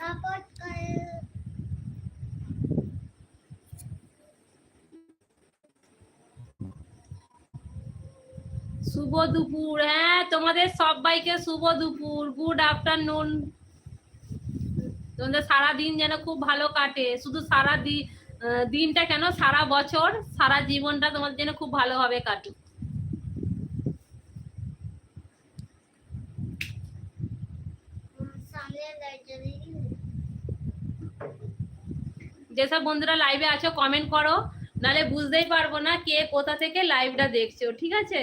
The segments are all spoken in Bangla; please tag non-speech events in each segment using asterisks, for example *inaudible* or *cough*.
সাপোর্ট শুভ দুপুর হ্যাঁ তোমাদের সবাইকে শুভ দুপুর গুড আফটারনুন তোমাদের সারা দিন যেন খুব ভালো কাটে, শুধু সারা দিনটা কেন? সারা বছর, সারা জীবনটা তোমাদের জন্য খুব ভালোভাবে কাটুক। সামনে যেসব বন্ধুরা লাইভে আছো কমেন্ট করো। নালে বুঝতেই পারব না কে কোথা থেকে লাইভটা দেখছ, ঠিক আছে?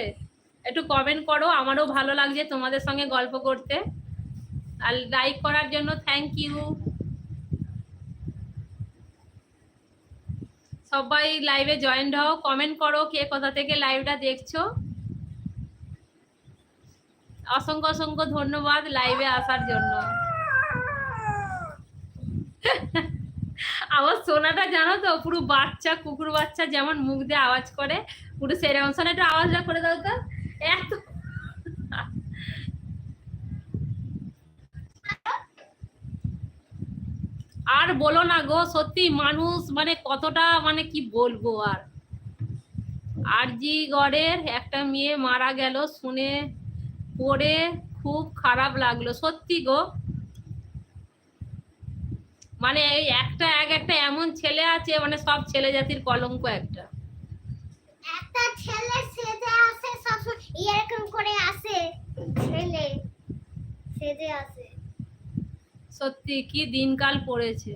একটু কমেন্ট করো, আমারও ভালো লাগছে তোমাদের সঙ্গে গল্প করতে। আর লাইক করার জন্য থ্যাংক ইউ সবাই লাইভে জয়েন্ট হও কমেন্ট করো কে কোথা থেকে লাইভটা দেখছ। অসংখ্য অসংখ্য ধন্যবাদ লাইভে আসার জন্য। *laughs* আমার সোনাটা জানো তো, পুরো বাচ্চা, কুকুর বাচ্চা যেমন মুখ দিয়ে আওয়াজ করে, পুরো সেরকম। সোনা, একটু আওয়াজটা করে দাও তো। এত আর বলো না গো, সত্যি মানুষ মানে কতটা মানে কি বলব আর। আরজি গড়ের একটা মেয়ে মারা গেল, শুনে পড়ে খুব খারাপ লাগল। সত্যি গো মানে এই একটা এক একটা এমন ছেলে আছে মানে সব ছেলে জাতির কলঙ্ক একটা। একটা ছেলে সেজে আসে সব এরকম করে আসে ছেলে সেজে আসে। সত্যি কি দিনকাল পড়েছে।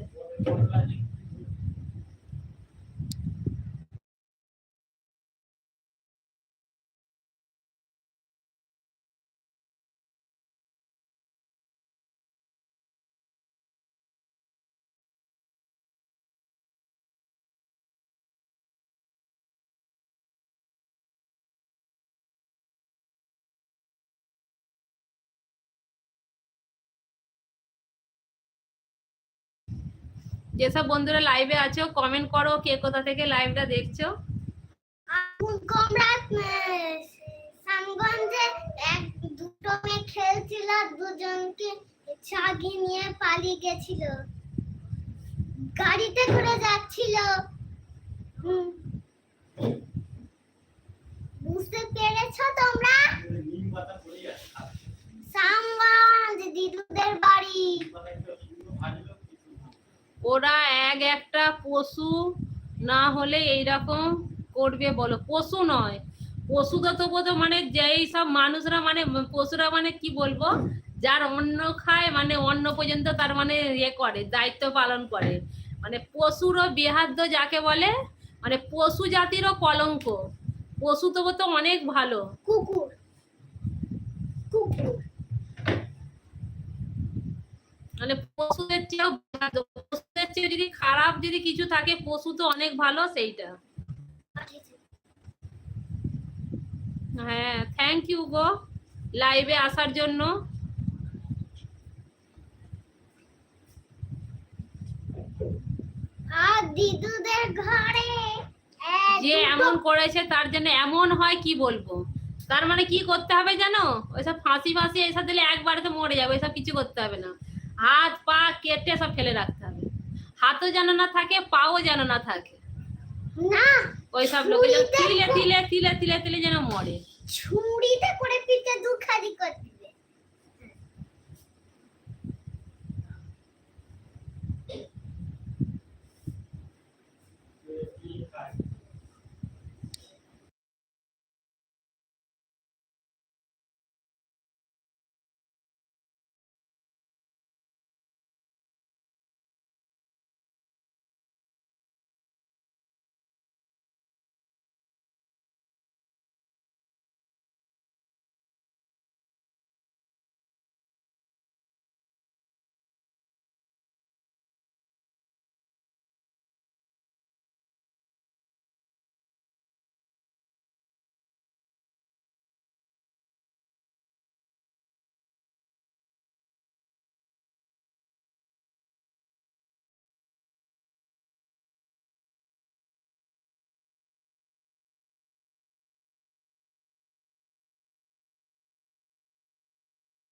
যেসব বন্ধুরা লাইভে আছো কমেন্ট করো কে কোথা থেকে লাইভটা দেখছ। সামগঞ্জে এক, দুটো মেয়ে খেলছিল, দুজনকে ছাগি নিয়ে পালিয়ে গেছিল। গাড়িতে করে যাচ্ছিল। বুঝতে পেরেছ তোমরা? সামগঞ্জ দিদুদের বাড়ি। ওরা এক একটা পশু না হলে এইরকম করবে বলো। পশু নয়। পশু তো তবু তো মানে যেই সব মানুষরা মানে পশুরা মানে কি বলব? যার অন্ন খায় মানে অন্ন পর্যন্ত তার মানে ইয়ে করে, দায়িত্ব পালন করে। মানে পশুরও বেহাদ্য যাকে বলে মানে পশু জাতিরও কলঙ্ক। পশু তবু তো অনেক ভালো। কুকুর। কুকুর। মানে পশুদের চেয়েও। পশুদের চেয়ে যদি খারাপ যদি কিছু থাকে পশু তো অনেক ভালো সেইটা। হ্যাঁ থ্যাংক ইউ গো লাইভে আসার জন্য। আর দিদুদের ঘরে। যে এমন করেছে তার জন্য এমন হয় কি বলব? তার মানে কি করতে হবে জানো? ওইসব ফাঁসি ফাঁসি এসব দিলে একবারে তো মরে যাবে এসব কিছু করতে হবে না। হাত পা কেটে সব ফেলে রাখতে হবে। হাতও যেন না থাকে পাও যেন না থাকে। না ওইসব লোকে তিলে তিলে তিলে তিলে তিলে যেন মরে। ছুরিতে করে পিঠে দুখারি করতে